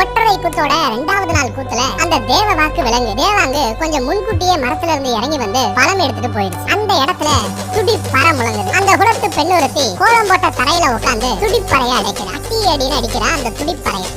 கொற்றவை கூத்தோட ரெண்டாவது நாள் கூத்துல அந்த தேவ வாக்கு விலங்கு தேவாங்கு கொஞ்சம் முன்கூட்டியே மரத்துல இருந்து இறங்கி வந்து பழம் எடுத்துட்டு போயிடுச்சு. அந்த இடத்துல துடிப்பறை முழங்குது. அந்த குலத்து பெண்ணுறுத்தி கோலம் போட்ட தரையில உட்காந்து துடிப்பறைய அடைக்கிறா. அட்டி அடின்னு அடிக்கிறா அந்த துடிப்பறையை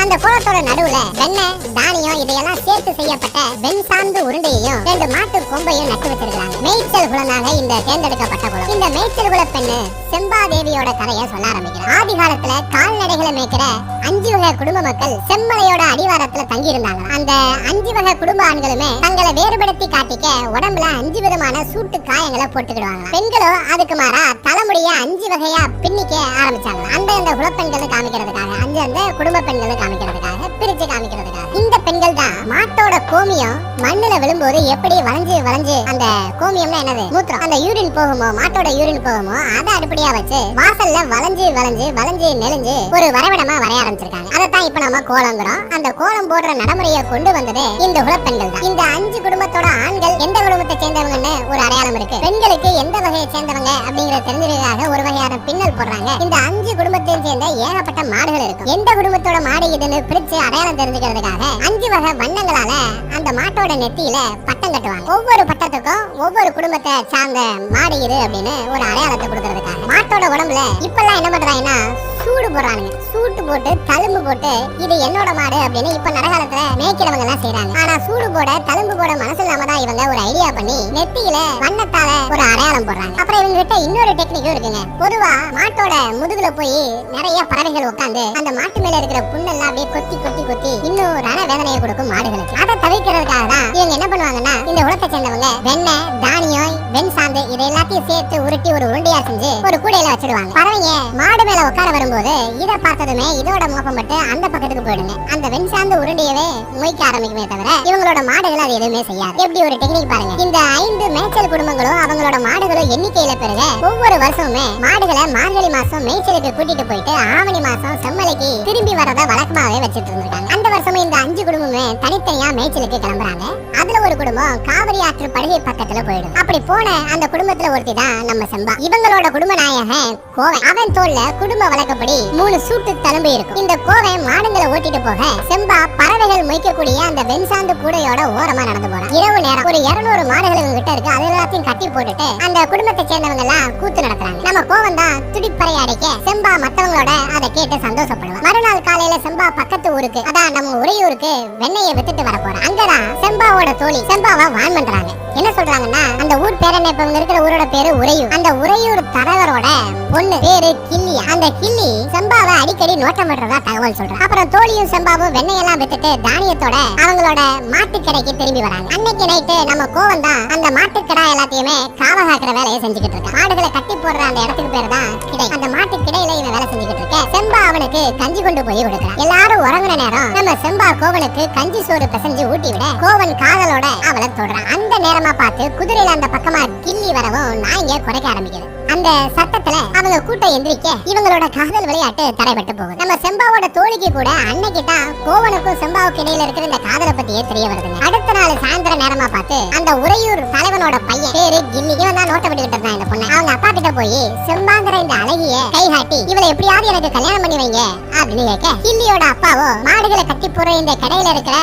அந்த குளத்தோட நடுவுல வெண்ணெய் தானியம் இதையெல்லாம் சேர்த்து செய்யப்பட்ட வெண் சார்ந்த உருண்டையையும் ரெண்டு மாட்டு கொம்பையும் நட்டு வச்சிருக்காங்க மேய்ச்சல் குலனாக இந்த தேர்ந்தெடுக்கப்பட்ட குலம் இந்த மேய்ச்சல் குல பெண்ணு செம்பாதேவியோட கதையை சொல்ல ஆரம்பிக்கிறார் ஆதி காலத்துல கால்நடைகளை மேய்க்கிற அஞ்சு வகை குடும்ப மக்கள் செம்மலையோட அடிவாரத்துல தங்கி இருந்தாங்க அந்த அஞ்சு வகை குடும்ப ஆண்களுமே தங்களை வேறுபடுத்தி காட்டிக்க உடம்புல அஞ்சு விதமான சூட்டு காயங்களை போட்டுக்கிடுவாங்க. பெண்களும் அதுக்கு மாறா தலைமுடிய அஞ்சு வகையா பின்னிக்க ஆரம்பிச்சாங்க. அந்த இந்த குலப்பெண்கள் காமிக்கிறதுக்காக வந்து அந்த குடும்ப பெண்களை காமிக்கிறதுக்காக பிரிச்சு காமிக்கிறதுக்காக. இந்த பெண்கள் தான் மாட்டோட கோமியம் மண்ணுல விழும்போது எப்படி வளைஞ்சு வளைஞ்சு அந்த கோமியம்னா என்னது? மூத்திரம். அந்த யூரின் போகுமோ மாட்டோட யூரின் போகுமோ அதை அடிப்படையா வச்சு வாசல்ல வளைஞ்சு வளைஞ்சு வளைஞ்சு நெளிஞ்சு ஒரு வரைபடமா வரைய ஆரம்பிச்சிருக்காங்க. அதைத்தான் இப்ப நம்ம கோலங்கிறோம் அந்த கோலம் போடுற நடைமுறையை கொண்டு வந்தது இந்த குலப்பெண்கள் தான். இந்த அஞ்சு குடும்பத்தோட ஆண்கள் எந்த குடும்பத்தை சேர்ந்தவங்கன்னு ஒரு அடையாளம் இருக்கு. பெண்களுக்கு எந்த வகையை சேர்ந்தவங்க அப்படிங்கறத தெரிஞ்சதுக்காக ஒரு வகையான பின்னல் போடுறாங்க. இந்த அஞ்சு குடும்பத்தையும் சேர்ந்த ஏகப்பட்ட மாடுகள் இருக்கும். எந்த குடும்பத்தோட மாடு இதுன்னு பிரிச்சு அடையாளம் தெரிஞ்சுக்கிறதுக்காக அஞ்சு வகை வண்ணங்களால அந்த மாட்டோட நெத்தியில பட்டம் கட்டுவாங்க. ஒவ்வொரு பட்டத்துக்கும் ஒவ்வொரு குடும்பத்தை சார்ந்த மாடு இது அப்படின்னு ஒரு அடையாளத்தை கொடுக்கறதுக்காக. மாட்டோட உடம்புல இப்பெல்லாம் என்ன பண்றாங்கன்னா சூடு போடுறானுங்க. சூட்டு போட்டு தழும்பு போட்டு இது என்னோட மாடு அப்படின்னு இப்ப நடகாலத்துல மேய்க்கிறவங்க எல்லாம் செய்யறாங்க ஆனா சூடு போட தழும்பு போட மனசு இல்லாம தான் இவங்க ஒரு ஐடியா பண்ணி நெத்தியில வண்ணத்தால ஒரு அடையாளம் போடுறாங்க. அப்புறம் இவங்க கிட்ட இன்னொரு டெக்னிக்கும் இருக்குங்க. பொதுவா மாட்டோட முதுகுல போய் நிறைய பறவைகள் உட்காந்து அந்த மாட்டு மேல இருக்கிற புண்ணெல்லாம் அப்படியே கொத்தி கொத்தி கொத்தி இன்னும் ரண வேதனையை கொடுக்கும் மாடுகளுக்கு. அதை தவிர்க்கிறதுக்காக தான் இவங்க என்ன பண்ணுவாங்கன்னா இந்த உலகத்தை சேர்ந்தவங்க வெண்ணெய் தானியம் வெண் சாந்து இதை எல்லாத்தையும் சேர்த்து உருட்டி ஒரு உருண்டையா செஞ்சு ஒரு கூடையில வச்சிருவாங்க பறவைங்க மாடு மேல உட்கார வரும் வரும்போது இதை பார்த்ததுமே இதோட மோப்பம் பட்டு அந்த பக்கத்துக்கு போயிடுங்க. அந்த வெண் சார்ந்த உருண்டையவே முயக்க ஆரம்பிக்குமே தவிர இவங்களோட மாடுகள் அது எதுவுமே செய்யாது. எப்படி ஒரு டெக்னிக் பாருங்க. இந்த ஐந்து மேய்ச்சல் குடும்பங்களும் அவங்களோட மாடுகளும் எண்ணிக்கையில பெருக ஒவ்வொரு வருஷமுமே மாடுகளை மார்கழி மாசம் மேய்ச்சலுக்கு கூட்டிட்டு போயிட்டு ஆவணி மாசம் செம்மலைக்கு திரும்பி வரத வழக்கமாவே வச்சுட்டு இருந்திருக்காங்க. அந்த வருஷமும் இந்த அஞ்சு குடும்பமே தனித்தனியா மேய்ச்சலுக்கு கிளம்புறாங்க. அதுல ஒரு குடும்பம் காவிரி ஆற்று படுகை பக்கத்துல போயிடும். அப்படி போன அந்த குடும்பத்துல ஒருத்தி தான் நம்ம செம்பா. இவங்களோட குடும்ப நாயகன் கோவை அவன் தோல்ல குடும்ப வழக்கப்படி மூணு சூட்டு தழும்பு இருக்கும். இந்த கோவை மாடுங்களை ஓட்டிட்டு போக செம்பா பறவைகள் மொய்க்கக்கூடிய அந்த வெண்சாந்து கூடையோட ஓரமா நடந்து போறான். இரவு நேரம் ஒரு இருநூறு மாடுகள் கிட்ட இருக்கு. அது எல்லாத்தையும் கட்டி போட்டுட்டு அந்த குடும்பத்தை சேர்ந்தவங்க எல்லாம் கூத்து நடத்துறாங்க. நம்ம கோவம் தான் துடிப்பறை அடைக்க செம்பா மத்தவங்களோட அதை கேட்டு சந்தோஷப்படுவான் மறுநாள் காலையில செம்பா பக்கத்து ஊருக்கு அதான் நம்ம உறையூருக்கு வெண்ணையை வித்துட்டு வர போறான். அங்கதான் செம்பாவோட தோழி செம்பாவை வான் பண்றாங்க. என்ன சொல்றாங்கன்னா அந்த ஊர் பேர் என்ன? இப்ப இருக்கிற ஊரோட பேரு உறையூர். அந்த உறையூர் தலைவரோட பொண்ணு பேரு கிள்ளி அந்த கிள்ளி செம்பாவை அடிக்கடி நோட்டம் விடுறதா தகவல் சொல்றேன் அப்புறம் தோழியும் செம்பாவும் வெண்ணையெல்லாம் வித்துட்டு தானியத்தோட அவங்களோட மாட்டுக்கடைக்கு திரும்பி வராங்க. அன்னைக்கு நைட்டு நம்ம கோவம் தான் அந்த மாட்டுக்கடா கடை எல்லாத்தையுமே காவகாக்குற வேலையை செஞ்சுக்கிட்டு இருக்கான் மாடுகளை கட்டி போடுற அந்த இடத்துக்கு பேர் தான் கிடை. அந்த மாட்டுக்கிடையில இவன் வேலை செஞ்சுக்கிட்டு இருக்க. செம்பா அவனுக்கு கஞ்சி கொண்டு போய் கொடுக்குறான் எல்லாரும் உறங்குற நேரம் நம்ம செம்பா கோவனுக்கு கஞ்சி சோறு பிசைஞ்சு ஊட்டி விட கோவன் காதலோட அவளை தொடுறான் அந்த நேரமா பார்த்து குதிரையில அந்த பக்கமா கிள்ளி வரவும் நாய்ங்க குறைக்க ஆரம்பிக்குது. அந்த சத்தத்துல அவங்க கூட்டம் எந்திரிக்க இவங்களோட காதல் விளையாட்டு தடைபட்டு போகுது. நம்ம செம்பாவோட தோழிக்கு கூட அன்னைக்கு தான் கோவனுக்கும் செம்பாவுக்கு இடையில இருக்கிற இந்த காதலை பத்தியே தெரிய வருதுங்க. அடுத்த நாள் சாயந்தரம் நேரமா பார்த்து அந்த உறையூர் தலைவனோட பையன் பேரு கில்லி இவன் தான் நோட்டை விட்டுக்கிட்டு இருந்தான் இந்த பொண்ணு. அவங்க அப்பா கிட்ட போய் செம்பாங்கிற இந்த அழகிய கைகாட்டி இவளை எப்படியாவது எனக்கு கல்யாணம் பண்ணி வைங்க அப்படின்னு கேட்க கில்லியோட அப்பாவோ மாடுகளை கட்டி போற இந்த கடையில இருக்கிற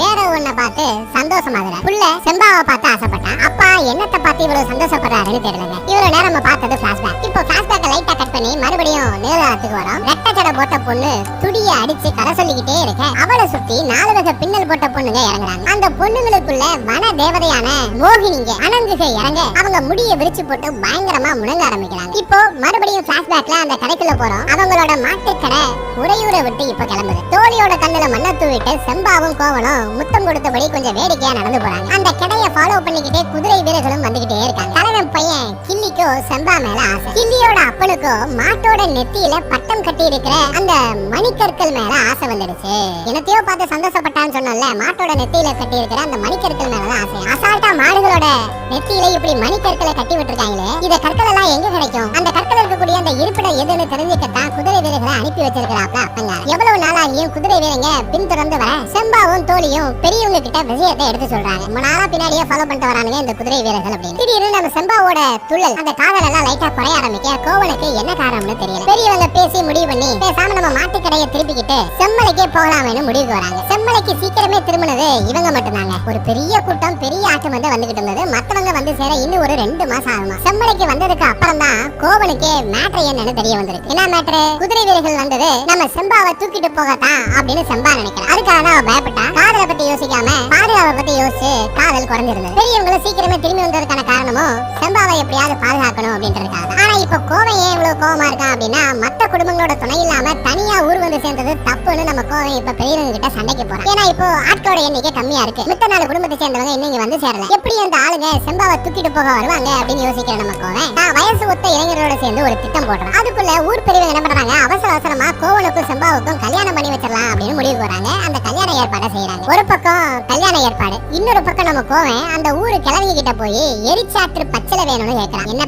வேற ஒன்ன பார்த்து சந்தோஷமாகிறார் புள்ள செம்பாவை பார்த்து ஆசைப்பட்டான். அப்பா என்னத்தை பார்த்து இவ்வளவு சந்தோஷப்படுறாருன்னு தெரியலங்க. இவ்வளவு நேரம் பார்த்து பார்த்தது பிளாஷ்பேக் இப்போ பிளாஷ்பேக்கை லைட்டா கட் பண்ணி மறுபடியும் நிகழ்காலத்துக்கு வரோம். ரெட்ட ஜடை போட்ட பொண்ணு துடிய அடிச்சு கரை சொல்லிக்கிட்டே இருக்க. அவளை சுத்தி நாலு வகை பின்னல் போட்ட பொண்ணுங்க இறங்குறாங்க. அந்த பொண்ணுங்களுக்குள்ள வன தேவதையான மோகினிங்க அனங்குக இறங்க அவங்க முடிய விரிச்சு போட்டு பயங்கரமா முழங்க ஆரம்பிக்கிறாங்க. இப்போ மறுபடியும் பிளாஷ்பேக்ல அந்த கடைக்குள்ள போறோம். அவங்களோட மாட்டுக்கடை உறையூரை விட்டு இப்ப கிளம்புது. தோழியோட கண்ணுல மண்ணை தூவிட்டு செம்பாவும் கோவலும் முத்தம் கொடுத்தபடி கொஞ்சம் வேடிக்கையா நடந்து போறாங்க. அந்த கடையை ஃபாலோ பண்ணிக்கிட்டே குதிரை வீரர்களும் வந்துகிட்டே இருக்காங்க. தலைவன் பையன் கிள்ளிக்கோ செம்பா மேல ஆசை. கிள்ளியோட அப்பனுக்கும் மாட்டோட நெத்தியில பட்டம் கட்டி இருக்கிற அந்த மணிக்கற்கள் மேல ஆசை வந்துடுச்சு. எனத்தையோ பார்த்து சந்தோஷப்பட்டான்னு சொன்னல மாட்டோட நெத்தியில கட்டி இருக்கிற அந்த மணிக்கற்கள் மேல ஆசை. அசால்ட்டா மாடுகளோட நெத்தியில இப்படி மணிக்கற்களை கட்டி விட்டுருக்காங்களே இந்த கற்கள் எல்லாம் எங்க கிடைக்கும்? அந்த கற்கள் இருக்கக்கூடிய அந்த இருப்பிடம் எதுன்னு தெரிஞ்சுக்கத்தான் குதிரை வீரர்களை அனுப்பி வச்சிருக்கிறாப்ல அப்பங்க எவ்வளவு நாளாகியும் குதிரை வீரங்க பின்தொடர்ந்து வர செம்பாவும் தோழியும் பெரியவங்க கிட்ட விஷயத்தை எடுத்து சொல்றாங்க. ரொம்ப நாளா பின்னாடியே ஃபாலோ பண்ணிட்டு வரானுங்க இந்த குதிரை வீரர்கள் அப்படின்னு. திடீர்னு நம்ம செம்பாவோட துள்ளல் அந்த காதல் எல்லாம் லைட்டா குறைய ஆரம்பிக்க கோவனுக்கு என்ன காரணம்னு தெரியல. பெரியவங்க பேசி முடிவு பண்ணி பேசாம நம்ம மாட்டுக்கடையை திருப்பிக்கிட்டு செம்மலைக்கே போகலாம்னு முடிவுக்கு வராங்க. செம்மலைக்கு சீக்கிரமே திரும்பினது இவங்க மட்டும்தாங்க. ஒரு பெரிய கூட்டம் பெரிய ஆட்டம் வந்து வந்துகிட்டு இருந்தது. மத்தவங்க வந்து சேர இன்னும் ஒரு ரெண்டு மாசம் ஆகுமா? செம்மலைக்கு வந்ததுக்கு அப்புறம் தான் கோவனுக்கு மேட்ரு என்னன்னு தெரிய வந்திருக்கு. என்ன மேட்ரு குதிரை வீரர்கள் வந்தது நம்ம செம்பாவை தூக்கிட்டு போகத்தான் அப்படின்னு செம்பா நினைக்கிறேன். அதுக்காக தான் அவன் பயப்பட்டான். காதலை பத்தி யோசிக்காம பாதுகாப்பை பத்தி யோசிச்சு காதல் குறைஞ்சிருந்தது. பெரியவங்களும் சீக்கிரமே திரும்பி வந்ததுக்கான காரணமும் செம்பாவை எப்படியாவது பாதுகாக்கணும் அப்படின்னு அப்படின்றதுக்காக தான். ஆனா இப்போ கோவை ஏன் இவ்வளவு கோவமா இருக்கான் அப்படின்னா மத்த குடும்பங்களோட துணை இல்லாம தனியா ஊர் வந்து சேர்ந்தது தப்புன்னு நம்ம கோவை இப்ப பெரியவங்க கிட்ட சண்டைக்கு போறோம். ஏன்னா இப்போ ஆட்களோட எண்ணிக்கை கம்மியா இருக்கு. மித்த நாலு குடும்பத்தை சேர்ந்தவங்க இன்னைக்கு வந்து சேரல. எப்படி அந்த ஆளுங்க செம்பாவை தூக்கிட்டு போக வருவாங்க அப்படின்னு யோசிக்கிற நம்ம கோவை? நான் வயசு ஒத்த இளைஞரோட சேர்ந்து ஒரு திட்டம் போடுறோம் அதுக்குள்ள ஊர் பெரியவங்க என்ன பண்றாங்க? அவசர அவசரமா கோவனுக்கும் செம்பாவுக்கும் கல்யாணம் பண்ணி வச்சிடலாம் அப்படின்னு முடிவு போறாங்க அந்த கல்யாண ஏற்பாடை செய்யறாங்க. ஒரு பக்கம் கல்யாண ஏற்பாடு இன்னொரு பக்கம் நம்ம கோவன் அந்த ஊரு கிழவி கிட்ட போய் எரிச்சாற்று பச்சளை வேணும்னு கேக்குறான் என்ன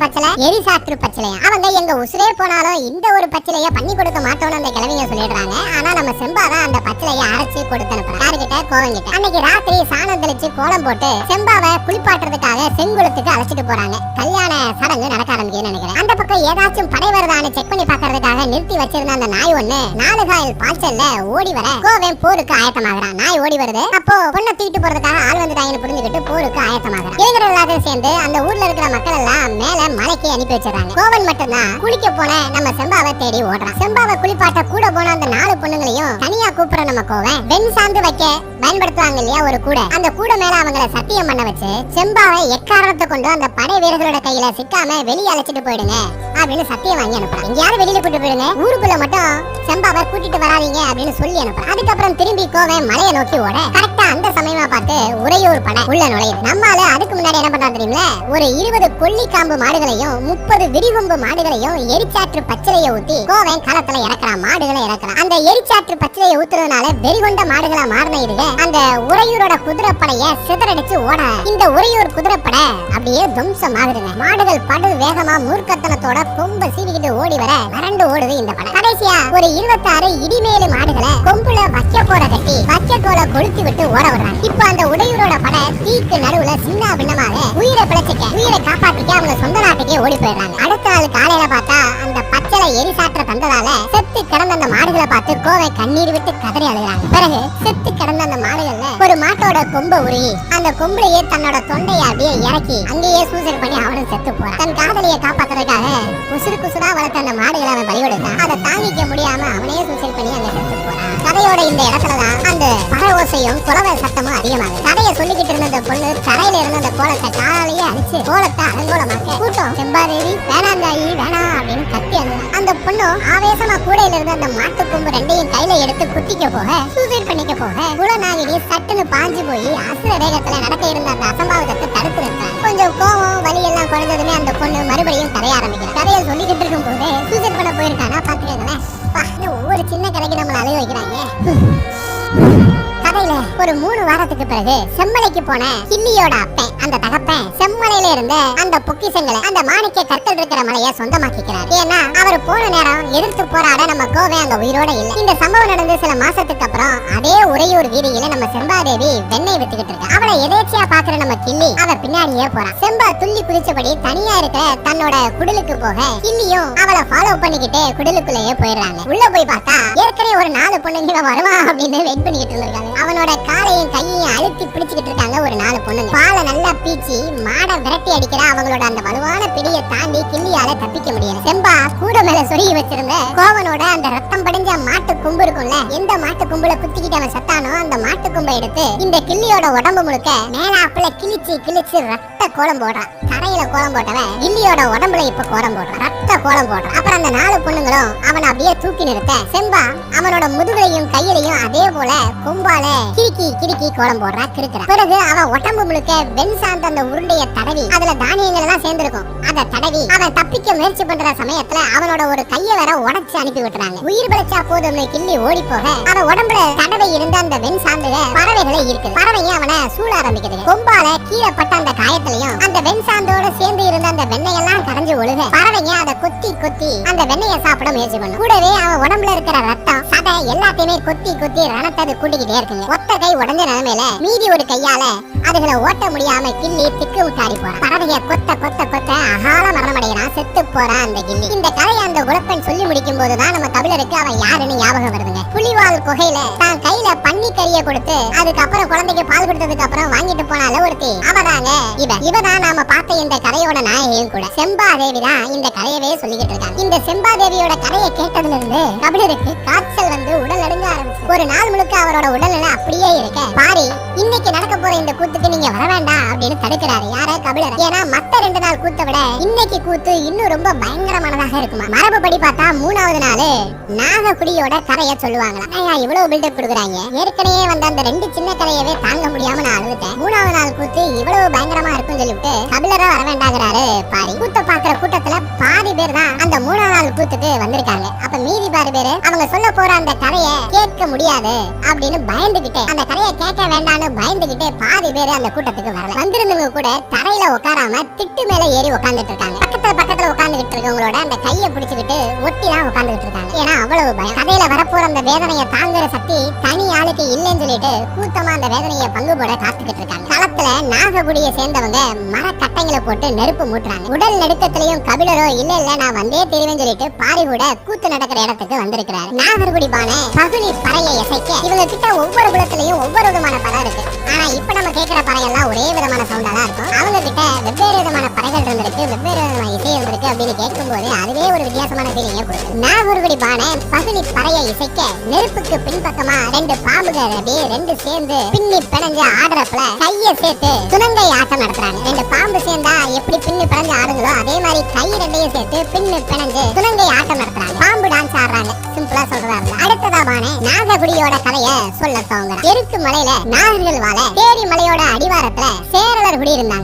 பச்சளை எரிசாற்று பச்சிலையா? அவங்க எங்க உசுரே போனாலும் இந்த ஒரு பச்சிலைய பண்ணி கொடுக்க மாட்டோம்னு அந்த கிழவிங்க சொல்லிடுறாங்க. ஆனா நம்ம செம்பா தான் அந்த பச்சிலைய அரைச்சு கொடுத்து யாருகிட்ட? கோவங்கிட்ட. அன்னைக்கு ராத்திரி சாணம் தெளிச்சு கோலம் போட்டு செம்பாவை குளிப்பாட்டுறதுக்காக செங்குளத்துக்கு அழைச்சிட்டு போறாங்க. கல்யாண சடங்கு நடக்க ஆரம்பிக்குதுன்னு நினைக்கிறேன். அந்த பக்கம் ஏதாச்சும் படை வருதான்னு செக் பண்ணி பாக்குறதுக்காக நிறுத்தி வச்சிருந்த அந்த நாய் ஒண்ணு நாலு காயல் பாய்ச்சல்ல ஓடி வர கோவன் போருக்கு ஆயத்தமாகறான். நாய் ஓடி வருது. அப்போ பொண்ணை தூக்கிட்டு போறதுக்காக ஆள் வந்துட்டாங்கன்னு புரிஞ்சுக்கிட்டு போருக்கு ஆயத்தமாகறான். இளைஞர்கள் எல்லாத்தையும் சேர்ந்து அந்த ஊர்ல இருக்கிற மக்கள் எல்லாம் மேல மலைக்கு அனுப்பி வச்சிடறாங்க. கோவன் மட்டும்தான் குளிக்க போன நம்ம செம்பாவை தேடி ஓடுறான். செம்பாவை குளிப்பாட்ட கூட போன அந்த நாலு பொண்ணுங்களையும் தனியா கூப்பிடுற நம்ம கோவன் வெண் சாந்து வைக்க பயன்படுத்துவாங்க இல்லையா ஒரு கூட. அந்த கூட மேல அவங்களை சத்தியம் பண்ண வச்சு செம்பாவை எக்காரணத்தை கொண்டு அந்த படை வீரர்களோட கையில சிக்காம வெளியே அழைச்சிட்டு போயிடுங்க அப்படின்னு சத்தியம் வாங்கி அனுப்புறான். எங்கேயாவது வெளியில கூட்டு போயிடுங்க. ஊருக்குள்ள மட்டும் செம்பாவை கூட்டிட்டு வராதீங்க அப்படின்னு சொல்லி அனுப்புறான். அதுக்கப்புறம் திரும்பி கோவன் மலையை நோக்கி ஓட கரெக்டா அந்த சமயமா பார்த்து உறையூர் படை உள்ள நுழையுது. நம்மால அதுக்கு முன்னாடி என்ன பண்றான் தெரியுமில ஒரு இருபது கொல்லி காம்பு மாடுகளையும் முப்பது விரிகொம்பு மாடுகளையும் எரிச்சாற்று பச்சிலையை ஊத்தி கோவன் களத்துல இறக்குறான் மாடுகளை இறக்குறான் அந்த எரிச்சாற்று பச்சிலையை ஊத்துறதுனால வெறிகொண்ட மாடுகளா மாறின இதுக அந்த உறையூரோட குதிரைப்படைய சிதறடிச்சு ஓட. இந்த உறையூர் குதிரைப்படை அப்படியே துவம்சம் ஆகுதுங்க மாடுகள் படு வேகமா மூர்க்கத்தனத்தோட கொம்ப சீவிக்கிட்டு ஓடி வர வறண்டு ஓடுது இந்த படம் கடைசியா ஒரு இருபத்தாறு இடிமேலு மாடுகளை கொம்புல வச்ச போட கட்டி வைக்க கோல கொளுத்தி விட்டு ஓட விடுறாங்க. இப்ப அந்த உடையூரோட படை தீக்கு நடுவுல சின்ன பின்னமாக உயிரை பிழைச்சிக்க உயிரை காப்பாத்திக்க அவங்க சொந்த நாட்டுக்கே ஓடி போயிடுறாங்க. அடுத்த நாள் காலையில பார்த்தா அந்த பச்சளை எரிசாற்ற தந்ததால செத்து கிடந்த அந்த மாடுகளை பார்த்து கோவை கண்ணீர் விட்டு கதறி அழுகிறாங்க. பிறகு செத்து கிடந்த அந்த மாடுகள்ல ஒரு மாட்டோட கொம்பை உருகி அந்த கொம்புலையே தன்னோட தொண்டையை அப்படியே இறக்கி அங்கேயே சூசைட் பண்ணி அவனும் செத்து போறான். தன் காதலியை காப்பாத்துறதுக்காக குசுறு குசுரா வளர்த்த அந்த மாடுகளை அவன் பலிகொடுத்தான். அதை தாங்கிக்க முடியாம அவனே சூசைட் பண்ணி அங்க செத்து போறான். கதையோட இந்த இடத்துலதான் அந்த ஓசையும் குலவ சத்தமும் அதிகமாகுது. கதையை சொல்லிக்கிட்டு இருந்த அந்த பொண்ணு தரையில இருந்த அந்த கோலத்தை காலையே அடிச்சு கோலத்தை அலங்கோலமாக்க கூட்டம் செம்பாதேவி வேணாந்தாயி வேணா அப்படின்னு கத்தி அழுதான் அந்த பொண்ணு ஆவேசமா கூடையில இருந்த அந்த மாட்டு கொம்பு ரெண்டையும் கையில எடுத்து குத்திக்க போக சூசைட் பண்ணிக்க போக குலநாகினி சட்டுன்னு பாஞ்சு போய் அசுர வேகத்துல நடக்க இருந்த அந்த அசம்பாவிதத்தை தடுத்து நிறுத்தாங்க கொஞ்சம் கோவம் வலி எல்லாம் குறைஞ்சதுமே அந்த பொண்ணு மறுபடியும் கதைய ஆரம்பிக்கிறான் கதையை சொல்லிக்கிட்டு இருக்கும் போது சூசைட் பண்ண போயிருக்கானா பாத்துக்கங்களேன் ஒவ்வொரு சின்ன கதைக்கு நம்மள அழுக வைக்கிறாங்க கதையில ஒரு மூணு வாரத்துக்கு பிறகு செம்மலைக்கு போன கிள்ளியோட அப்பன் அந்த தகப்பன் கையில இருந்த அந்த பொக்கிசங்களை அந்த மாணிக்க கற்கள் இருக்கிற மலையை சொந்தமாக்கிக்கிறார். ஏன்னா அவர் போன நேரம் எதிர்த்து போராட நம்ம கோவை அங்க உயிரோட இல்ல. இந்த சம்பவம் நடந்து சில மாசத்துக்கு அப்புறம் அதே உறையூர் வீதியில நம்ம செம்பாதேவி வெண்ணெய் வித்துக்கிட்டு இருக்கா. அவளை எதேச்சியா பாக்குற நம்ம கிள்ளி அவ பின்னாடியே போறான் செம்பா துள்ளி குதிச்சபடி தனியா இருக்கிற தன்னோட குடலுக்கு போக கிள்ளியும் அவளை ஃபாலோ பண்ணிக்கிட்டு குடலுக்குள்ளேயே போயிடுறாங்க. உள்ள போய் பார்த்தா ஏற்கனவே ஒரு நாலு பொண்ணுங்க வருவா அப்படின்னு வெயிட் பண்ணிக்கிட்டு இருந்திருக்காங்க. அவனோட காலையும் கையையும் அழுத்தி பிடிச்சிக்கிட்டு இருக்காங்க ஒரு நாலு பொண்ணுங்க. பாலை நல்லா பீச்சி மாடை விரட்டி அடிக்கிற அவங்களோட அந்த வலுவான பிடியை தாண்டி கிள்ளியால தப்பிக்க முடியல. செம்பா கூட மேல சொருகி வச்சிருந்த கோவனோட அந்த ரத்தம் படிஞ்ச மாட்டு கொம்பு இருக்கும்ல எந்த மாட்டு கொம்புல குத்திக்கிட்டு அவன் செத்தானோ அந்த மாட்டு கொம்பை எடுத்து இந்த கிள்ளியோட உடம்பு முழுக்க மேலாப்புல கிழிச்சு கிழிச்சு ரத்த கோலம் போடுறான். தரையில கோலம் போட்டவன் கில்லியோட உடம்புல இப்ப கோலம் போடுறான். ரத்த கோலம் போடுறான். அப்புறம் அந்த நாலு பொண்ணுங்களும் அவனை அப்படியே தூக்கி நிறுத்த செம்பா அவனோட முதுகுலையும் கையிலையும் அதே போல கொம்பால கிறுக்கி கிறுக்கி கோலம் போடுறா கிறுக்குறா. பிறகு அவன் உடம்பு முழுக்க வெண் சார்ந்த அந்த உருண்டைய தடவி அதுல தானியங்கள் எல்லாம் சேர்ந்திருக்கும். அதை தடவி அவன் தப்பிக்க முயற்சி பண்ற சமயத்துல அவனோட ஒரு கைய வேற உடச்சு அனுப்பி விட்டுறாங்க. உயிர் பிழைச்சா போதும்னு கிள்ளி ஓடி போக அவன் உடம்புல தடவை இருந்த அந்த வெண் சார்ந்த பறவைகளை இருக்குது. பறவைங்க அவனை சூழ ஆரம்பிக்குது. கொம்பால கீழே பட்ட அந்த காயத்திலையும் அந்த வெண் சார்ந்தோட பாலோட சேர்ந்து இருந்த அந்த வெண்ணெய் எல்லாம் கரைஞ்சு ஒழுக. பறவைங்க அதை கொத்தி கொத்தி அந்த வெண்ணெயை சாப்பிட முயற்சி பண்ணும் கூடவே அவன் உடம்புல இருக்கிற ரத்தம் சதை எல்லாத்தையுமே கொத்தி கொத்தி ரணத்தை கூட்டிக்கிட்டே இருக்குங்க. ஒத்த கை உடஞ்ச நிலைமையில மீதி ஒரு கையால அதுகளை ஓட்ட முடியாம கிள்ளி திக்கு விட்டாடி போறான். பறவைய கொத்த கொத்த கொத்த அகால மரணம் அடைகிறான் செத்து போறான் அந்த கிள்ளி. இந்த கதையை அந்த குலப்பெண் சொல்லி முடிக்கும் போதுதான் நம்ம தமிழருக்கு அவன் யாருன்னு ஞாபகம் வருதுங்க. புலிவால் குகையில தான் கையில பன்னி கறிய கொடுத்து அதுக்கப்புறம் குழந்தைக்கு பால் கொடுத்ததுக்கு அப்புறம் வாங்கிட்டு போனால ஒருத்தி. அவதாங்க இவ. இவதான் நாம பார்த்த இந்த கதையோட நாயகியும் கூட. செம்பாதேவி தான் இந்த கதையவே சொல்லிக்கிட்டு இருக்காங்க. இந்த செம்பாதேவியோட கதையை கேட்டதுல இருந்து கபிலருக்கு காய்ச்சல் வந்து உடல் நடுங்க ஆரம்பிச்சு ஒரு நாள் முழுக்க அவரோட உடல்நிலை அப்படியே இருக்க. பாரி இன்னைக்கு நடக்க போற இந்த கூத்துக்கு நீங்க வர வேண்டாம் அப்படின்னு தடுக்கிறாரு. யார கபிலர்? ஏன்னா மத்த ரெண்டு நாள் கூத்த விட இன்னைக்கு கூத்து இன்னும் ரொம்ப பயங்கரமானதாக இருக்குமா? மரபுப்படி பார்த்தா மூணாவது நாள். நாகக்குடியோட கதைய சொல்லுவாங்களா ஐயா இவ்வளவு பில்டப் கொடுக்குறாங்க. ஏற்கனவே வந்த அந்த ரெண்டு சின்ன கதையவே தாங்க முடியாம நான் அழுதுட்டேன். மூணாவது நாள் கூத்து இவ்வளவு பயங்கரமா இருக்கும்னு சொல்லிவிட்டு கபிலரா வர வேண்டாங்கிறாரு பாரி. கூத்த பாக்குற கூட்டத்துல பாதி பேர் தான் அந்த மூணாவது நாள் கூத்துக்கு வந்திருக்காங்க. அப்ப மீதி பாதி பேரு அவங்க சொல்ல போற அந்த கதைய கேட்க முடியாது அப்படின்னு பயந்துகிட்டு அந்த கதையை கேட்க வேண்டாம்னு பயந்துகிட்டு பாதி பேரு அந்த கூட்டத்துக்கு வரல. வந்திருந்தவங்க கூட தரையில உட்காராம திட்டு மேல ஏறி உட்கார்ந்துட்டு இருக்காங்க. பக்கத்துல பக்கத்துல உட்காந்துகிட்டு இருக்கவங்களோட அந்த கையை பிடிச்சிக்கிட்டு ஒட்டி தான் உட்காந்துகிட்டு இருக்காங்க. ஏன்னா அவ்வளவு பயம். கதையில வரப்போற அந்த வேதனையை தாங்குற சக்தி தனி ஆளுக்கு இல்லைன்னு சொல்லிட்டு கூத்தமா அந்த வேதனையை பங்கு போட காத்துக்கிட்டு இருக்காங்க. களத்துல நாககுடியை சேர்ந்தவங்க மரக்கட்டைங்களை போட்டு நெருப்பு மூட்டுறாங்க. உடல் நடுக்கத்திலையும் கபிலரோ இல்ல இல்ல நான் வந்தே தெரிவேன்னு சொல்லிட்டு பாரி கூட கூத்து நடக்கிற இடத்துக்கு வந்திருக்கிறாரு. நாகர்குடி பானை பகுனி பறையை இசைக்க இவங்க கிட்ட ஒவ்வொரு குலத்திலையும் ஒவ்வொரு விதமான பறை இருக்கு. ஆனா இப்ப நம்ம கேட்கிற பறையெல்லாம் ஒரே விதமான சவுண்டா தான் இருக்கும். அவங்க கிட்ட வெவ்வேறு விதமான பறைகள் இருந்திருக்கு வெவ்வேறு விதமான இசை இருந்திருக்கு அப்படின்னு கேட்கும்போது அதுவே ஒரு வித்தியாசமான ஃபீலிங்க கொடுக்கும். நாகர்குடி பானை பகுனி பறைய இசைக்க நெருப்புக்கு பின்பக்கமா ரெண்டு பாம்புகள் அப்படியே ரெண்டு சேர்ந்து பின்னி பிணைஞ்சு ஆடுறப்பல கைய சேர்த்து துணங்கை ஆட்டம் நடத்துறாங்க. ரெண்டு பாம்பு சேர்ந்தா எப்படி பின்னி பிணைஞ்சு ஆடுங்களோ அதே மாதிரி கை ரெண்டையும் சேர்த்து பின்னு பிணைஞ்சு துணங்கை ஆட்டம் நடத்துறாங்க. பாம்பு டான்ஸ் ஆடுறாங்க. சிம்பிளா சொல்றதா இருந்தா அடுத்ததா பானே நாககுடியோட கதைய சொல்ல துவங்குறான். எருக்கு மலையில நாகர்கள் வாழ தேரி மலையோட அடிவாரத்துல சேரலர் குடி இருந்தாங்க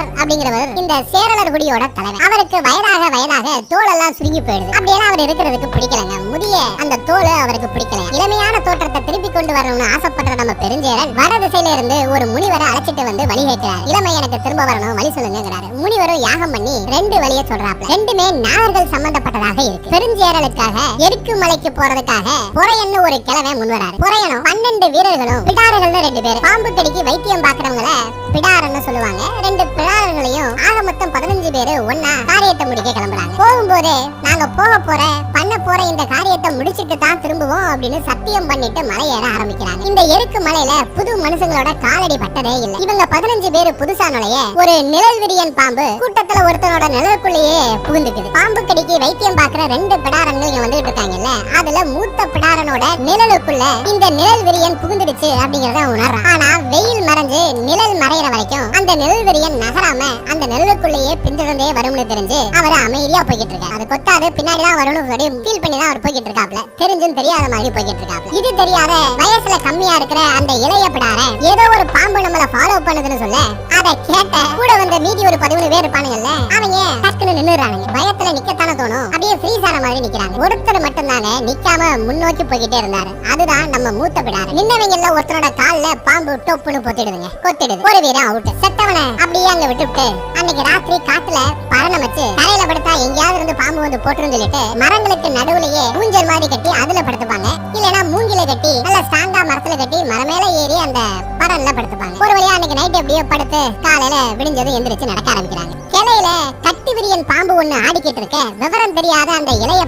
பெருஞ்சேரர் அப்படிங்கிறவர் இந்த சேரலர் குடியோட தலைவர். அவருக்கு வயதாக வயதாக தோலெல்லாம் சுருங்கி போயிடுது. அப்படியெல்லாம் அவர் இருக்கிறதுக்கு பிடிக்கலங்க. முடிய அந்த தோல் அவருக்கு பிடிக்கல. இளமையான தோற்றத்தை திருப்பி கொண்டு வரணும்னு ஆசைப்படுற நம்ம பெருஞ்சேரன் வட திசையில இருந்து ஒரு முனிவரை அழைச்சிட்டு வந்து வழி கேட்கிறார். இளமை எனக்கு திரும்ப வரணும் வழி சொல்லுங்கிறாரு முனிவரும் யாகம் பண்ணி ரெண்டு வழியை சொல்றாப்ல. ரெண்டுமே நாகர்கள் சம்பந்தப்பட்டதாக இருக்கு. பெருஞ்சேரலுக்காக எருக்கு மலைக்கு போறதுக்காக புறையன்னு ஒரு கிழமை முன்வராரு புறையனும் பன்னெண்டு வீரர்களும் பிடாரர்கள் ரெண்டு பேர். பாம்பு கடிக்கு வைத்தியம் பாக்குறவங்கள பிடாரன்னு சொல்லுவாங்க. ரெண்டு பிடாரர்களையும் ஆக மொத்தம் பதினஞ்சு பேரு ஒன்னா காரியத்தை முடிக்க கிளம்புறாங்க. போகும்போது நாங்க போக போற பண்ண போற இந்த காரியத்தை முடிச்சிட்டு தான் திரும்புவோம் அப்படின்னு சத்தியம் பண்ணிட்டு மலை ஏற ஆரம்பிக்கிறாங்க. இந்த எருக்கு மலையில புது மனுஷங்களோட காலடி பட்டதே இல்ல. இவங்க பதினஞ்சு பேரு புதுசா நுழைய ஒரு நிழல் விரியன் பாம்பு கூட்டத்துல ஒருத்தனோட நிழலுக்குள்ளேயே புகுந்துக்குது. பாம்பு கடிக்கு வைத்தியம் பாக்குற ரெண்டு பிடாரங்கள் இங்க வந்துட்டு இருக்காங்கல்ல அதுல மூத்த பிடாரனோட நிழலுக்குள்ள இந்த நிழல் விரியன் புகுந்துடுச்சு அப்படிங்கறத உணர்றான். ஆனா வெயில் மறைஞ்சு நிழல் மறையிற வரைக்கும் அந்த நிழல் விரியன் நகராம அந்த நிழலுக்குள்ளேயே பின்தொடர்ந்தே வரும்னு தெரிஞ்சு அவர் அமைதியா போய்கிட்டு இருக்காரு அது கொத்தாது பின்னாடி தான் வரும்னு சொல்லி ஃபீல் பண்ணி தான் அவர் போய்கிட்டு இருக்காப்ல தெரிஞ்சும் தெரியாத மாதிரி போய்கிட்டு இருக்காப்ல இது தெரியாத வயசுல கம்மியா இருக்கிற அந்த இளைய பிடார ஏதோ ஒரு பாம்பு நம்மள ஃபாலோ பண்ணுதுன்னு சொல்ல அதை கேட்ட கூட வந்த மீதி ஒரு பதிமூணு பேர் இருப்பானுங்கல்ல அவங்க டக்குன்னு நின்னுறானுங்க பயத்துல நிக்கத்தானே தோணும். அப்படியே ஃப்ரீஸ் ஆன மாதிரி நிக்கிறாங்க. ஒருத்தர் மட்டும் தாங்க நிக்காம முன்னோக்கி போய்கிட்டே இருந்தாரு. அதுதான் நம்ம மூத்த பிடாரு. நின்னவங்க எல்லாம் ஒருத்தரோட கால்ல பாம்பு டொப்புன்னு பொத்திடுதுங்க. கொத்திடுது. ஒரு வீரம் அவுட் செத்தவனை அப்படியே அங்க விட்டுவிட்டு அன்னைக்கு ராத்திரி காத்துல பரணம் வச்சு தரையில படுத்தா எங்கேயாவது இருந்து பாம்பு வந்து போட்டுரும் சொல்லிட்டு மரங்களுக்கு நடுவுலயே ஊஞ்சல் மாதிரி கட்டி அதுல படுத்துப்பாங்க. இல்லனா மூங்கில கட்டி நல்ல ஸ்ட்ராங்கா மரத்துல கட்டி மரமேல ஏறி அந்த பரன்ல படுத்துப்பாங்க. ஒரு வழியா அன்னைக்கு நைட் எப்படியோ படுத்து காலையில விடிஞ்சதும் எந்திரிச்சு நடக்க ஆரம்பிக்கிறாங்க. கிளையில கட்டி விரியன் பாம்பு ஒண்ணு ஆடிக்கிட்டு இருக்க. விவரம் தெரியாத அந்த இளைய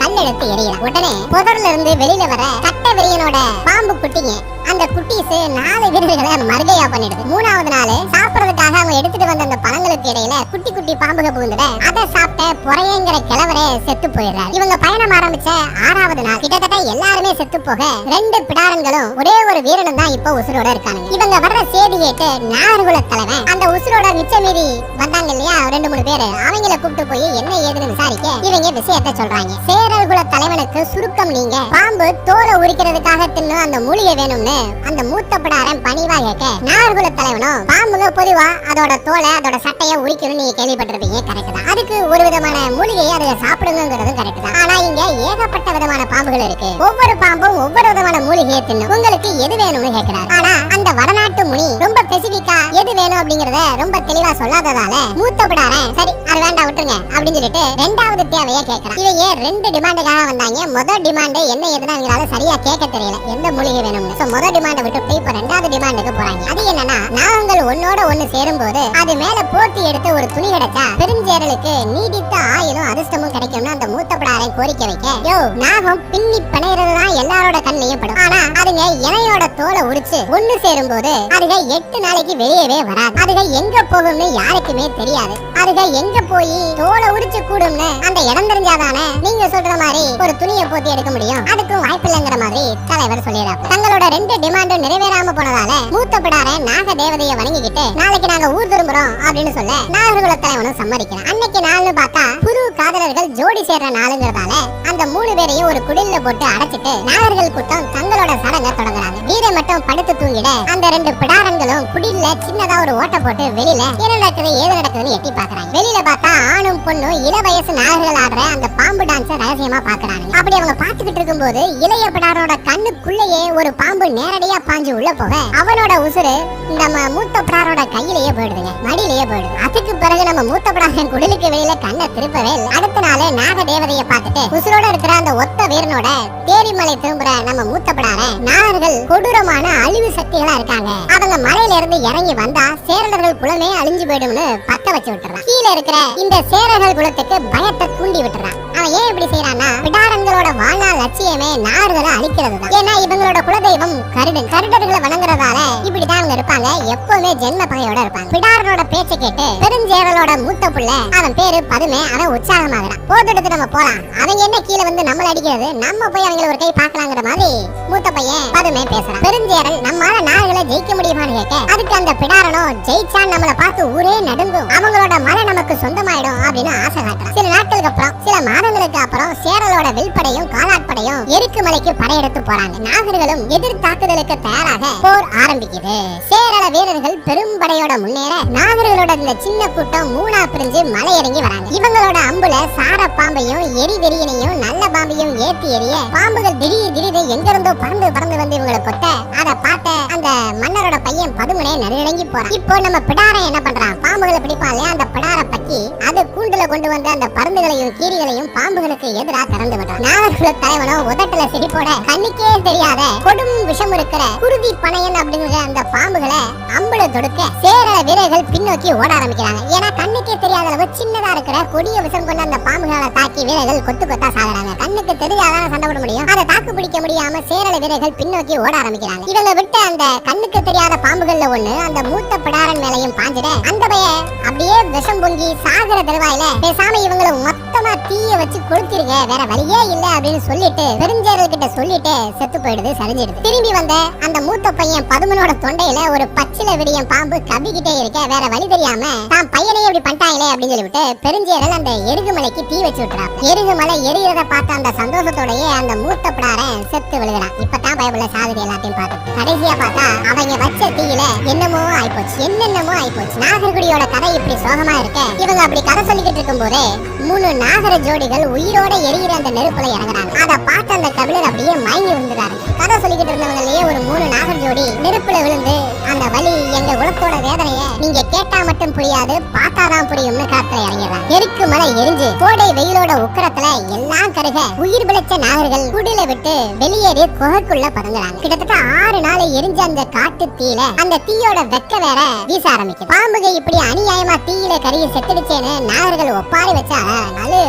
பிடார கல்லெடுத்து எறிகிறான். உடனே புதர்ல இருந்து வெளியில வர கட்ட விரியனோட பாம்பு குட்டிங்க அந்த குட்டீஸ் நாலு வீரர்களை மறுகையா பண்ணிடுது. மூணாவது நாள் சாப்பிடுறதுக்காக அவங்க எடுத்துட்டு வந்த அந்த பழங்களுக்கு இடையில குட்டி குட்டி பாம்புக புகுந்துட அதை சாப்பிட்ட புறையங்கிற கிழவரே செத்து போயிடுறாரு. இவங்க பயணம் ஆரம்பிச்ச ஆறாவது நாள் கிட்டத்தட்ட எல்லாருமே செத்து போக ரெண்டு பிடாரங்களும் ஒரே ஒரு வீரனும் தான் இப்போ உசுரோட இருக்காங்க இவங்க வர்ற செய்தி கேட்டு நாகர்குல தலைவன் அந்த உசுரோட மிச்ச மீறி வந்தாங்க இல்லையா ரெண்டு மூணு பேரு அவங்கள கூப்பிட்டு போய் என்ன ஏதுன்னு விசாரிக்க இவங்க விஷயத்த சொல்றாங்க. சேரர்குல தலைவனுக்கு சுருக்கம் நீங்க. பாம்பு தோலை உரிக்கிறதுக்காக தின்னு அந்த மூலிகை வேணும்னு அந்த மூத்த பிடாரன் பணிவா கேட்க நாகர்குல தலைவனும் பாம்புங்க பொதுவா அதோட தோலை அதோட சட்டைய உரிக்கணும் நீங்க கேள்விப்பட்டிருப்பீங்க கரெக்ட் தான். அதுக்கு ஒரு விதமான மூலிகையை அதுல சாப்பிடுங்கிறதும் கரெக்ட் தான். ஆனா இங்க ஏகப்பட்ட விதமான பாம்புகள் இருக்கு. ஒவ்வொரு பாம்பும் ஒவ்வொரு விதமான மூலிகையை தின்னும். உங்களுக்கு எது வேணும்னு கேட்கிறாரு ஆனா அந்த வடநாட்டு முனி ரொம்ப ஸ்பெசிபிக்கா எது வேணும் அப்படிங்கறத ரொம்ப தெளிவா சொல்லாததால மூத்த பிடாரன் சரி அது வேண்டாம் விட்டுருங்க அப்படின்னு சொல்லிட்டு ரெண்டாவது தேவையை கேட்கறான் இவங்க ரெண்டு டிமாண்டுக்காக வந்தாங்க? முதல் டிமாண்டு என்ன எதுனா அவங்களால சரியா கேட்க தெரியல. எந்த மூலிகை வேணும்னு. சோ முதல் டிமாண்டை விட்டு இப்ப ரெண்டாவது டிமாண்டுக்கு போறாங்க. அது என்னன்னா நாகங்கள் ஒன்னோட ஒண்ணு சேரும்போது அது மேல போட்டி எடுத்து ஒரு துணி கிடைச்சா பெருஞ்சேரலுக்கு நீடித்த ஆயுளும் அதிர்ஷ்டமும் கிடைக்கும்னு அந்த மூத்த பிடாரை கோரிக்கை வைக்க. யோ நாகம் பின்னி பிணையிறது தான் எல்லாரோட கண்ணையும் படும். ஆனா அதுங்க இணையோட தோலை உரிச்சு ஒண்ணு சேரும் போது அதுக எட்டு நாளைக்கு வெளியவே வராது. அதுக எங்க போகும்னு யாருக்குமே தெரியாது. அதுக எங்க போய் தோலை உரிச்சு கூடும்னு அந்த இடம் தெரிஞ்சாதானே நீங்க சொல்ற மாதிரி ஒரு துணியை போத்தி எடுக்க முடியும்? அதுக்கும் வாய்ப்பில்லைங்கிற மாதிரி தலைவர் சொல்லிடுறாரு தங்களோட ரெண்டு டிமாண்டும் நிறைவேறாம போனதால மூத்த பிடாரன் நாக தேவதையை வணங்கிக்கிட்டு நாளைக்கு நாங்க ஊர் திரும்புறோம் அப்படின்னு சொல்ல நாகர்குல தலைவனும் சம்மதிக்கிறான். அன்னைக்கு நாள்னு பார்த்தா புது காதலர்கள் ஜோடி சேர்ற நாளுங்கிறதால அந்த மூணு பேரையும் ஒரு குடில்ல போட்டு அடைச்சிட்டு நாகர்கள் கூட்டம் தங்களோட சடங்க தொடங்குறாங்க. வீரை மட்டும் படுத்து தூங்கிட அந்த ரெண்டு பிடாரன்களும் குடில்ல சின்னதா ஒரு ஓட்ட போட்டு வெளியில என்ன நடக்குது ஏது நடக்குதுன்னு எட்டி பாக்குறாங்க வெளியில பார்த்தா ஆணும் பொண்ணும் இள வயசு நாகர்கள் ஆடுற அந்த பாம்பு டான்ஸ ரகசியமா பாக்குறாங்க அப்படி அவங்க பாத்துக்கிட்டு இருக்கும்போது இளைய பிடாரோட கண்ணுக்குள்ளேயே ஒரு பாம்பு நேரடியா பாஞ்சு உள்ள போக அவனோட உசுறு நம்ம மூத்த பிடாரோட கையிலேயே போயிடுதுங்க. மடியிலேயே போயிடுது. அதுக்கு பிறகு நம்ம மூத்த பிடாரன் குடிலுக்கு வெளியில கண்ணை திருப்பவே இல்லை. அடுத்த நாள் நாக தேவதையை பார்த்துட்டு உசுரோட இருக்கிற அந்த ஒத்த வீரனோட தேரிமலை திரும்புற நம்ம மூத்தப்படாத நாகர்கள் கொடூரமான அழிவு சக்திகளா இருக்காங்க. அவங்க மலையில இருந்து இறங்கி வந்தா சேரர்கள் குலமே அழிஞ்சு போயிடும்னு பத்த வச்சு விட்டுறான் கீழே இருக்கிற இந்த சேரர்கள் குலத்துக்கு பயத்தை தூண்டி விட்டுறான் அவன் ஏன் இப்படி செய்யறான்னா பிடாரங்களோட வாழ்நாள் லட்சியமே நாடுகளை அழிக்கிறது தான் ஏன்னா இவங்களோட குலதெய்வம் கருடன். கருடர்களை வணங்குறதால இப்படிதான் அவங்க இருப்பாங்க. எப்பவுமே ஜென்ம பகையோட இருப்பாங்க. பிடாரனோட பேச்சை கேட்டு பெருஞ்சேவலோட மூத்த புள்ள அவன் பேரு பதுமே அவன் உற்சாகமாகறான். போட்டு நம்ம போலாம். அவங்க என்ன கீழே வந்து நம்மள அடிக்கிறது? நம்ம போய் அவங்கள ஒரு கை பாக்கலாங்கிற மாதிரி மூத்த பையன் பதுமே பேசுறான். பெருஞ்சேரல் நம்மால நாடுகளை ஜெயிக்க முடியுமான்னு கேட்க அதுக்கு அந்த பிடாரனோ ஜெயிச்சான் நம்மள பார்த்து ஊரே நடுங்கும். அவங்களோட மலை நமக்கு சொந்தமாயிடும் அப்படின்னு ஆசை காட்டுறான். சில நாட்களுக்கு அப்புறம் சில மாத வருடங்களுக்கு அப்புறம் சேரலோட வில்படையும் காலாட்படையும் எருக்குமலைக்கு படையெடுத்து போறாங்க. நாகர்களும் எதிர் தாக்குதலுக்கு தயாராக போர் ஆரம்பிக்குது. சேரள வீரர்கள் பெரும் படையோட முன்னேற நாகர்களோட இந்த சின்ன கூட்டம் மூணா பிரிஞ்சு மலை இறங்கி வராங்க. இவங்களோட அம்புல சார பாம்பையும் எரி வெறியனையும் நல்ல பாம்பையும் ஏத்தி எறிய பாம்புகள் திடீர் திடீர் எங்க இருந்தோ பறந்து பறந்து வந்து இவங்களை கொட்ட அதை பார்த்த அந்த மன்னரோட பையன் பதுமனே நடுநடுங்கி போறான். இப்போ நம்ம பிடாரன் என்ன பண்றான்? பாம்புகளை பிடிப்பான் அந்த பிடார பக்கி அது கூண்டுல கொண்டு வந்த அந்த பருந்துகளையும் கீரிகளையும் பாம்புகளுக்கு எதிராக திறந்து விடுறான் நாகர்குல தலைவனோ உதட்டுல சிரிப்போட கண்ணுக்கே தெரியாத கொடும் விஷம் இருக்கிற குருதி பனையன் அப்படிங்கிற அந்த பாம்புகளை அம்புல தொடுக்க சேரள வீரர்கள் பின்னோக்கி ஓட ஆரம்பிக்கிறாங்க. ஏன்னா கண்ணுக்கே தெரியாத அளவு சின்னதா இருக்கிற கொடிய விஷம் கொண்ட அந்த பாம்புகளை தாக்கி வீரர்கள் கொத்து கொத்தா சாகுறாங்க. கண்ணுக்கு தெரியாதான் சண்டை போட முடியும்? அதை தாக்கு பிடிக்க முடியாம சேரல வீரர்கள் பின்னோக்கி ஓட ஆரம்பிக்கிறாங்க. இவங்க விட்ட அந்த கண்ணுக்கு தெரியாத பாம்புகள்ல ஒண்ணு அந்த மூத்த பிடாரன் மேலையும் பாஞ்சிட அந்த பைய அப்படியே விஷம் பொங்கி சாகுற தருவாயில பேசாம இவங்களை மொத்தமா தீய வச்சு கொளுத்திருங்க வேற வழியே இல்ல அப்படின்னு சொல்லிட்டு பெருஞ்சேரல் கிட்ட சொல்லிட்டு செத்து போயிடுது சரிஞ்சிடுது. திரும்பி வந்த அந்த மூத்த பையன் பதுமனோட தொண்டையில ஒரு பச்சில விடியம் பாம்பு கவிக்கிட்டே இருக்க வேற வழி தெரியாம தான் பையனையே இப்படி பண்ணிட்டாங்களே அப்படின்னு சொல்லிவிட்டு பெருஞ்சேரல் அந்த எருகுமலைக்கு தீ வச்சு விட்டுறான். எருகுமலை எரியறத பார்த்த அந்த சந்தோஷத்தோடயே அந்த மூத்த பிடாரன் செத்து விழுகிறான். இப்பதான் பயப்புள்ள சாகுது எல்லாத்தையும் பார்த்து கடைசியா பார்த்தா அவங்க வச்ச தீயில என்னமோ ஆயிப்போச்சு என்னென்னமோ ஆயிப்போச்சு. நாகர்குடியோட கதை இப்படி சோகமா இருக்க இவங்க அப்படி கதை சொல்லிக்கிட்டு இருக்கும் போதே மூணு நாகர ஜோடிகள் உயிரோட எரியிற அந்த நெருப்புல இறங்குறாங்க. அதை பார்த்து அந்த கபிலர் அப்படியே மயங்கி விழுந்துறாரு கதை சொல்லிக்கிட்டு இருந்தவங்களே ஒரு மூணு நாகர் ஜோடி நெருப்புல விழுந்து அந்த வலி எங்க உழப்போட வேதனைய நீங்க கேட்டா மட்டும் புரியாது பார்த்தாதான் புரியும்னு காத்துல இறங்கிறாங்க எருக்கு மலை எரிஞ்சு கோடை வெயிலோட உக்கரத்துல எல்லாம் கருக உயிர் பிழைச்ச நாகர்கள் குடில விட்டு வெளியேறி குகைக்குள்ள பதுங்குறாங்க. கிட்டத்தட்ட ஆறு நாள் எரிஞ்ச அந்த காட்டு தீயில அந்த தீயோட வெக்க வேற வீச ஆரம்பிக்குது. பாம்புக இப்படி அநியாயமா தீயில கருகி செத்துடுச்சேன்னு நாகர்கள் ஒப்பாரி வச்சா அழு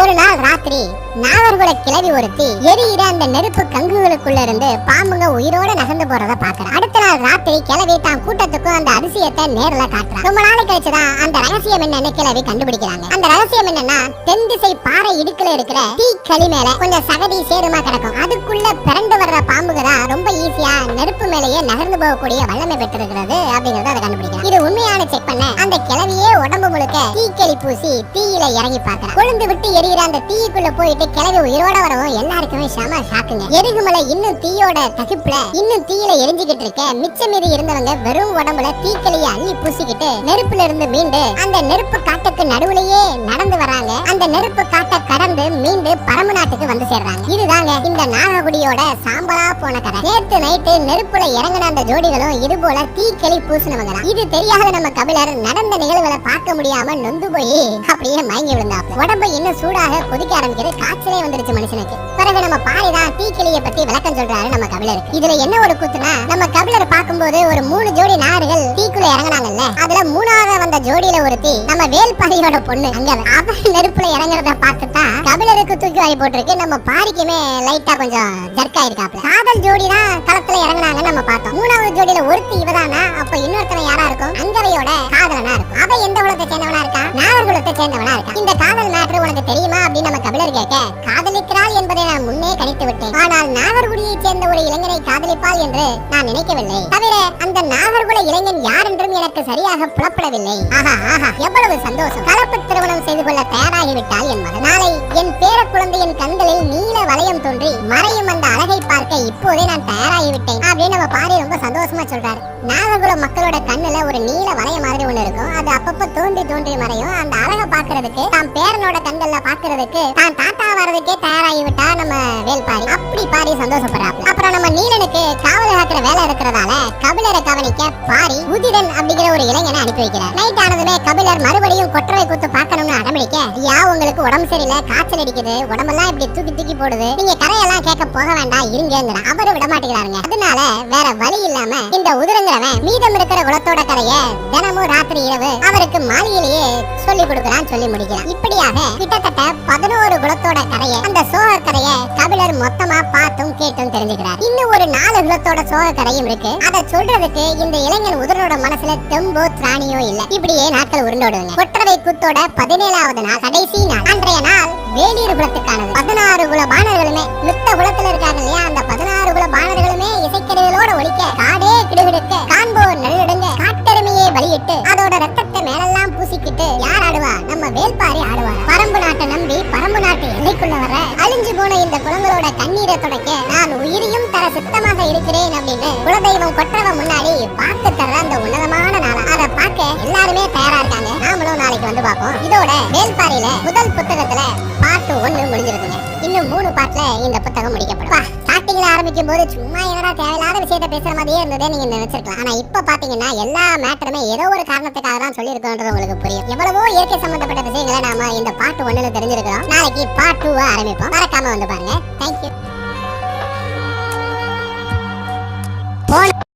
ஒரு நாள் ராத்திரி நாகர்குல கிளவி ஒருத்தி எரியிற அந்த நெருப்பு கங்குகளுக்குள்ள இருந்து பாம்புங்க உயிரோட நகர்ந்து போறத பாக்குறான் அடுத்த நாள் ராத்திரி கிளவி தான் கூட்டத்துக்கும் அந்த அதிசயத்தை நேர்ல காட்டுறான். ரொம்ப நாளை கழிச்சுதான் அந்த ரகசியம் என்னன்னு கிளவி கண்டுபிடிக்கிறாங்க. அந்த ரகசியம் என்னன்னா தென் திசை பாறை இடுக்குல இருக்கிற தீ களி மேல கொஞ்சம் சகதி சேருமா கிடக்கும். அதுக்குள்ள பிறண்டு வர்ற பாம்புங்க தான் ரொம்ப ஈஸியா நெருப்பு மேலேயே நகர்ந்து போகக்கூடிய வல்லமை பெற்றிருக்கிறது அப்படிங்கறத அதை கண்டுபிடிக்கிறான் இது உண்மையான செக் பண்ண அந்த கிளவியே உடம்பு முழுக்க தீக்களி பூசி தீயில இறங்கி பார்க்கறான் கொழுந்து விட்டு எரிகிற அந்த தீக்குள்ள போயிட்டு கிளவி உயிரோட வரவும் எல்லாருக்குமே செம ஷாக்குங்க எருகுமலை இன்னும் தீயோட தகுப்புல இன்னும் தீயில எரிஞ்சுக்கிட்டு இருக்க மிச்சம் மீதி இருந்தவங்க வெறும் உடம்புல தீக்களிய அள்ளி பூசிக்கிட்டு நெருப்புல இருந்து மீண்டு அந்த நெருப்பு காட்டுக்கு நடுவுலயே நடந்து வராங்க. அந்த நெருப்பு காட்டை கடந்து மீண்டு பரம்பு நாட்டுக்கு வந்து சேர்றாங்க. இதுதாங்க இந்த நாககுடியோட சாம்பலா போன கதை. நேத்து நைட்டு நெருப்புல இறங்கின அந்த ஜோடிகளும் இது போல தீக்களி பூசினவங்க இது தெரியாத நம்ம கபிலர் நடந்த நிகழ்வுகளை பார்க்க முடியாம நொந்து போய் அப்படியே மயங்கி விழுந்தாப்ல உடம்பு இன்னும் சூடாக கொதிக்க ஆரம்பிக்கிறது காய்ச்சலே வந்துருச்சு மனுஷனுக்கு. பிறகு நம்ம பாரிதான் தீக்கிளிய பத்தி விளக்கம் சொல்றாரு நம்ம கபிலருக்கு இதுல என்ன ஒரு கூத்துனா நம்ம கபிலர் பார்க்கும்போது ஒரு மூணு ஜோடி நார்கள் தீக்குள்ள இறங்குனாங்கல்ல. அதுல மூணாவது வந்த ஜோடியில ஒரு தீ நம்ம வேல்பாரியோட பொண்ணு. அங்க அவன் நெருப்புல இறங்குறத பார்த்துதான் கபிலருக்கு தூக்கி வாரி போட்டிருக்கு. நம்ம பாரிக்குமே லைட்டா கொஞ்சம் ஜர்க் ஆயிருக்காப்ல காதல் ஜோடி தான் களத்துல இறங்கினாங்கன்னு நம்ம பார்த்தோம். மூணாவது ஜோடியில ஒருத்தி இவதானா? அப்ப இன்னொருத்தவன் யாரா இருக்கும்? அங்கவையோட காதலனா இருக்கும். அவ எந்த உலகத்தை சேர்ந்தவனா இருக்கா? நாகர்குலத்தை சேர்ந்தவனா இருக்கா? இந்த காதல் மேட்ரு உனக்கு தெரியுமா அப்படின்னு நம்ம கபிலர் கேட்க காதலிக்கிறாள் என்பதை கணித்து விட்டேன் ஆனால் நாகர்குடியைச் சேர்ந்த ஒரு இளைஞனை காதலிப்பாள் என்று நான் நினைக்கவில்லை. தவிர அந்த நாகர்குல இளைஞன் யார் என்றும் எனக்கு சரியாக புலப்படவில்லை. ஆஹா ஆஹா எவ்வளவு சந்தோஷம். கலப்பு திருமணம் செய்து கொள்ள தயாராகிவிட்டால் என் மகன் நாளை என் பேர குழந்தையின் கண்களில் நீல வளையம் தோன்றி மறையும் அந்த அழகை பார்க்க இப்போதே நான் தயாராகிவிட்டேன். அப்படின்னு நம்ம பாரி ரொம்ப சந்தோஷமா சொல்றாரு. நாகர்குல மக்களோட கண்ணுல ஒரு நீல வளைய மாதிரி ஒண்ணு இருக்கும். அது அப்பப்ப தோன்றி தோன்றி மறையும். அந்த அழகை பாக்குறதுக்கு தான் பேரனோட கண்கள்ல பாக்குறதுக்கு தான் தாத்தா வர்றதுக்கே தயாராகி நம்ம வேல்பாரி. அப்படி பாரி சந்தோஷப்படுறாப்ல. அப்புறம் நம்ம நீலனுக்கு காவல் காக்கிற வேலை இருக்கிறதால கபிலரை கவனிக்க பாரி உதிரன் அப்படிங்கிற ஒரு இளைஞனை அனுப்பி வைக்கிறார். நைட் ஆனதுமே கபிலர் மறுபடியும் கொற்றவை குத்து பார்க்கணும்னு அடம்பிடிக்க ஐயா உங்களுக்கு உடம்பு சரியில்லை காய்ச்சல் அடிக்குது உடம்பெல்லாம் இப்படி தூக்கி தூக்கி போடுது. நீங்க கதையெல்லாம் கேட்க போக வேண்டாம் இருங்கிற அவரு விட மாட்டேங்கிறாருங்க அதனால வேற வழி இல்லாம இந்த உதிரங்கிறவன் மீதம் இருக்கிற குலத்தோட கதைய தினமும் ராத்திரி இரவு அவருக்கு மாளிகையிலேயே சொல்லி கொடுக்கறான் சொல்லி முடிக்கிறான். இப்படியாக கிட்டத்தட்ட பதினோரு குலத்தோட கதைய அந்த சோக கதைய கபிலர் மொத்தமா பார்த்தும் கேட்டும் தெரிஞ்சுக்கிறார். இன்னும் ஒரு நாலு குலத்தோட சோக கதையும் இருக்கு. அதை சொல்றதுக்கு இந்த இளைஞன் உதிரோட மனசுல தெம்போ திராணியோ இல்ல. இப்படியே நாட்கள் உருண்டோடுங்க. கொற்றவை குத்தோட பதினேழாவது நாள் கடைசி நாள். அன்றைய நாள் வேலூர் குலத்துக்கானது. பதினாறு குல பாணர்களுமே மித்த குலத்துல இருக்காங்க இல்லையா? அந்த பதினாறு குல பாணர்களுமே இசைக்கருவிகளோட ஒழிக்க காடே கிடுகிடுக்க காண்போர் நல்லிடுங்க காட்டெருமையை பலியிட்டு அதோட ரத்தத்தை மேலெல்லாம் பூசிக்கிட்டு யார் ஆடுவா? நம்ம வேல்பாரி ஆடுவா. பரம்பு நாட்டை நம்பி பரம்பு நாட்டு எல்லைக்குள்ள வர அழிஞ்சு போன இந்த குலங்களோட கண்ணீரை துடைக்க நான் உயிரையும் தர சித்தமாக இருக்கிறேன் அப்படின்னு குலதெய்வம் கொற்றவ முன்னாடி பார்த்து தர அந்த உன்னதமான நாளா. அதை பார்க்க எல்லாருமே தயாரா இருக்காங்க. நாமளும் நாளைக்கு வந்து பார்ப்போம். இதோட வேல்பாரியில முதல் புத்தகத்துல இந்த புத்தகம் முடிக்கப்படும். ஸ்டார்டிங்ல ஆரம்பிக்கும் போது சும்மா என்னடா தேவையில்லாத விஷயத்த பேசுற மாதிரியே இருந்ததே நீங்க நினைச்சிருக்கலாம். ஆனா இப்ப பாத்தீங்கன்னா எல்லா மேட்டருமே ஏதோ ஒரு காரணத்துக்காக தான் சொல்லியிருக்கோன்றது உங்களுக்கு புரியும். எவ்வளவோ இயற்கை சம்பந்தப்பட்ட விஷயங்களை நாம இந்த பாட்டு ஒண்ணுல தெரிஞ்சிருக்கிறோம். நாளைக்கு பாட்டு டூவா ஆரம்பிப்போம். மறக்காம வந்து பாருங்க. தேங்க்யூ